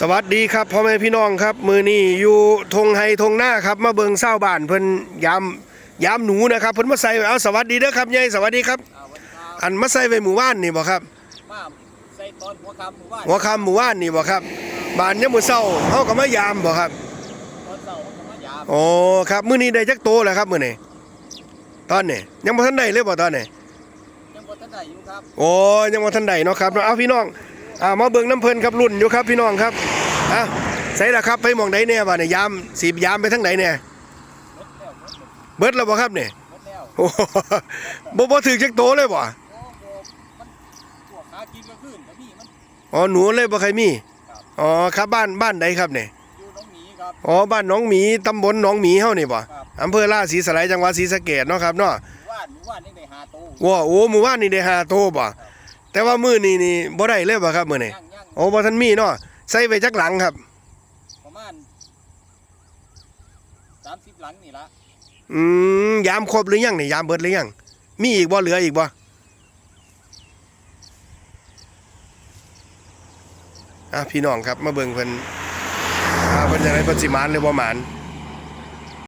สวัสดีครับพ่อแม่พี่น้องครับ มือนี้อยู่ทงไฮทงหน้าครับ มาเบิงเศร้าวบ้านเพิ่นยามยามหนูนะครับเพิ่นมาใส่เอาสวัสดีเด้อครับยายสวัสดีครับอ่าวันนี้ครับอันมาใส่ไว้หมู่บ้านนี่บ่ครับมาใส่ตอนหัวคำหมู่บ้านหัวค่ำหมู่บ้านนี่บ่ครับบ้านยามมื้อเช้าเฮาก็มายามบ่ครับตอนเสาร์เขาก็มายามโอ้ครับมื้อนี้ได้จักโตแล้วครับมื้อนี้ตอนนี้ยังบ่ทันได้เลยบ่ตอนนี้ยังบ่ทันได้อยู่ครับโอ้ยังบ่ทันได้เนาะครับเอาพี่น้อง อ่ามาเบิ่งน้ำเพิ่นครับรุ่นอยู่ครับพี่น้องครับอะใส่ละครับไปหมองใดแน่บ่เนี่ยยามสีบยามไปทางไหนเนี่ยหมดแล้วหมดหมดเบิดแล้วบ่ครับเนี่ยหมดแล้วโอ้โหบ่บ่ถึกจักโตเลยบ่โอ้โหมันพวกหากินก็ขึ้นก็มีมันอ๋อหนูเลยบ่ใครมีอ๋อครับบ้านบ้านใดครับเนี่ยอยู่น้องหมีครับอ๋อบ้านหนองหมีตำบลหนองหมีเฮานี่บ่ครับอำเภอราศีสไลยจังหวัดศรีสะเกษเนาะครับเนาะหมู่บ้านหมู่บ้านนี่ได้หาโตว้าโอ้หมู่บ้านนี่ได้ห้าโตบ่ แต่ว่ามื้อนี้นี่บ่ได้เลยบ่ครับมื้อนี้ย่างย่างโอ้บ่ทันมีเนาะใส่ไว้จักหลังครับ ประมาณสามสิบหลังนี่ละอืมยามครบหรือยังนี่ยามเบิดหรือยังมีอีกบ่เหลืออีกบ่อะพี่น้องครับมาเบิ่งเพิ่นอ่าเพิ่นจะได้เพิ่นสิหมานหรือบ่หมาน